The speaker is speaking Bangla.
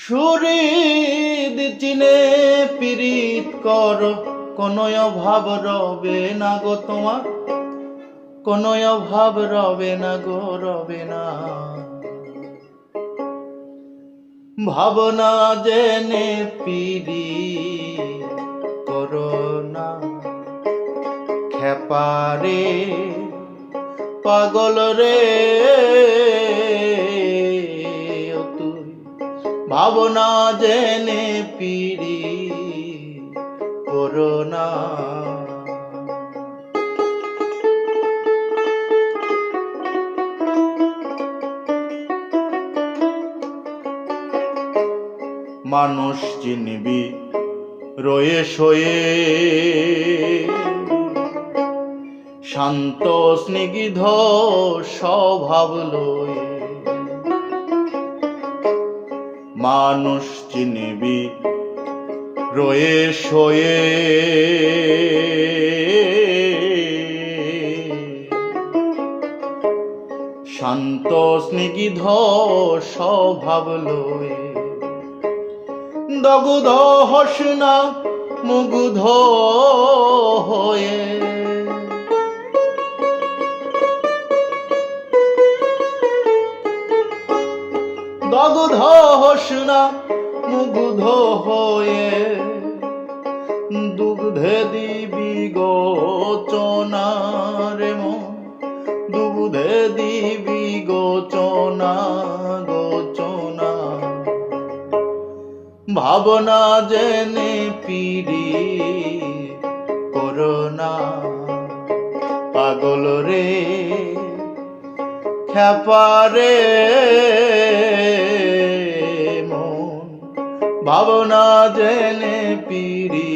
সুরিদ চিনে পিরিত কর কোনো অভাব রবে না গো তোমার কোনো অভাব রবে না গো, রবে না। ভাবনা জেনে পিরি করোনা খেপারে পাগল রে। ভাবনা জেনে পিড়ি করোনা মানুষ চিনবি রয়ে শয়ে। শান্ত স্নিগ্ধ স্বভাব লয়ে মানুষ চিনিবি। রয়ে শয়ে। শান্ত স্নিগ্ধ স্বভাব লয়ে। দগুধ হসনা মুগুধ। দগুধ হসনা মুগুধ হয়ে দুগ্ধে দিবি গোচনারে মন দুগ্ধে দিবি গোচনা গোচনা। ভাবনা জেনে পিড়ি করোনা, পাগল রে। খেপারে মন। ভাবনা জেনে পিড়ি